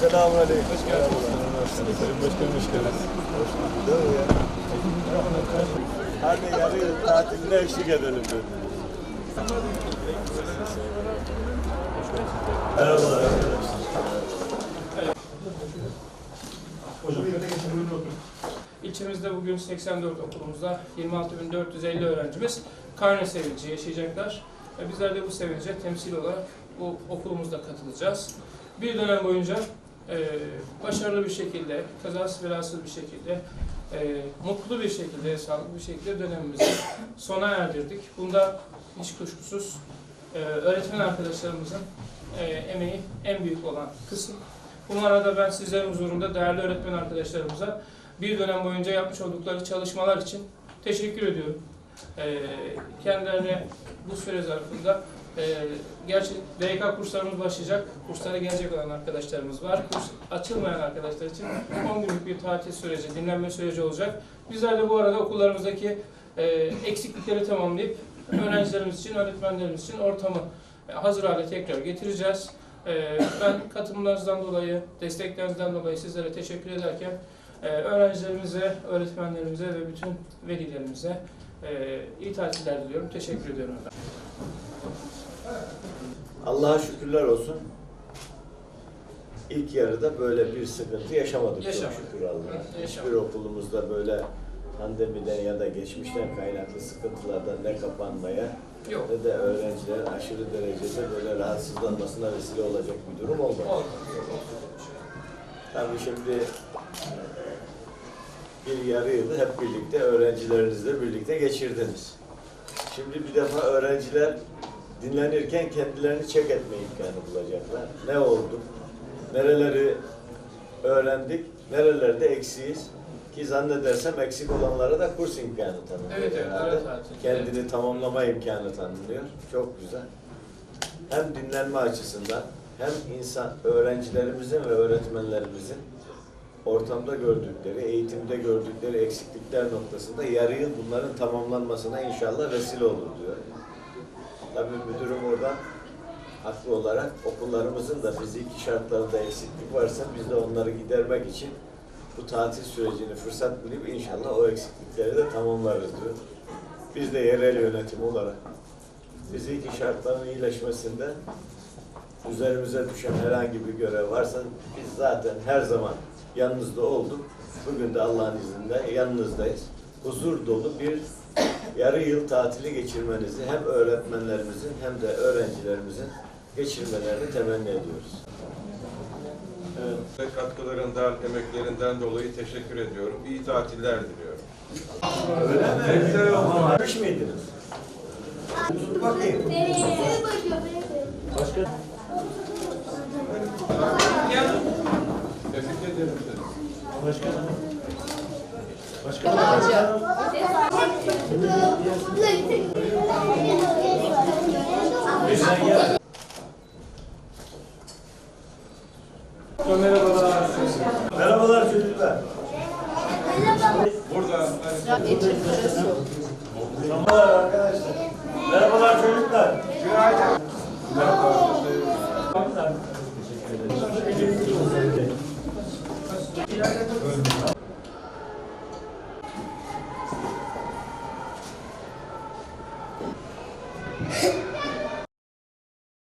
Selamun aleyküm. Hoş geldiniz. Sayın Başkanım hoş geldiniz. Değil mi ya? Hadi yarı yıl tatiline eşlik edelim dedim. Merhabalar arkadaşlar. İlçemizde bugün 84 okulumuzda 26.450 öğrencimiz karne sevinci yaşayacaklar. Ve bizler de bu sevince temsil olarak bu okulumuzda katılacağız. Bir dönem boyunca e, başarılı bir şekilde, kazasız belasız bir şekilde, e, mutlu bir şekilde, sağlıklı bir şekilde dönemimizi sona erdirdik. Bunda hiç kuşkusuz e, öğretmen arkadaşlarımızın e, emeği en büyük olan kısım. Bu arada ben sizlerin huzurunda değerli öğretmen arkadaşlarımıza bir dönem boyunca yapmış oldukları çalışmalar için teşekkür ediyorum. Ee, kendilerine bu süre zarfında e, gerçi DYK kurslarımız başlayacak. Kurslara gelecek olan arkadaşlarımız var. Kurs açılmayan arkadaşlar için 10 günlük bir tatil süreci, dinlenme süreci olacak. Bizler de bu arada okullarımızdaki e, eksiklikleri tamamlayıp öğrencilerimiz için, öğretmenlerimiz için ortamı e, hazır hale tekrar getireceğiz. E, ben katılımlarınızdan dolayı, desteklerinizden dolayı sizlere teşekkür ederken ee, öğrencilerimize, öğretmenlerimize ve bütün velilerimize e, iyi tatiller diliyorum. Teşekkür ediyorum efendim. Allah'a şükürler olsun. İlk yarıda böyle bir sıkıntı yaşamadık Yaşamadık. çok şükür Allah'a. Yaşamadık. Hiçbir okulumuzda böyle pandemiden ya da geçmişten kaynaklı sıkıntılardan ne kapanmaya Yok. ne de öğrencilerin aşırı derecede böyle rahatsızlanmasına vesile olacak bir durum olmadı. Oldu. Tabii şimdi bir yarı yılı hep birlikte öğrencilerinizle birlikte geçirdiniz. Şimdi bir defa öğrenciler dinlenirken kendilerini çek etme imkanı bulacaklar. Ne oldu? Nereleri öğrendik? Nerelerde eksiyiz? Ki zannedersem eksik olanlara da kurs imkanı tanınıyor. Evet, evet, tatil. Kendini tamamlama imkanı tanınıyor. Çok güzel. Hem dinlenme açısından hem insan öğrencilerimizin ve öğretmenlerimizin ortamda gördükleri, eğitimde gördükleri eksiklikler noktasında yarı yıl bunların tamamlanmasına inşallah vesile olur diyor. Tabii müdürüm oradan haklı olarak okullarımızın da fiziki şartlarında eksiklik varsa biz de onları gidermek için bu tatil sürecini fırsat bilip inşallah o eksiklikleri de tamamlarız diyor. Biz de yerel yönetim olarak fiziki şartların iyileşmesinde üzerimize düşen herhangi bir görev varsa biz zaten her zaman yanınızda olduk. Bugün de Allah'ın izniyle yanınızdayız. Huzur dolu bir yarı yıl tatili geçirmenizi hem öğretmenlerimizin hem de öğrencilerimizin geçirmelerini temenni ediyoruz. Evet. Katkılarından, emeklerinden dolayı teşekkür ediyorum. İyi tatiller diliyorum. Öyle mi? Varmış mıydınız? Tut bakayım. Başka? Tebrik ederim seni. Başka? Merhabalar. Merhabalar çocuklar. Burada hani Merhabalar arkadaşlar. Merhabalar çocuklar. Merhaba.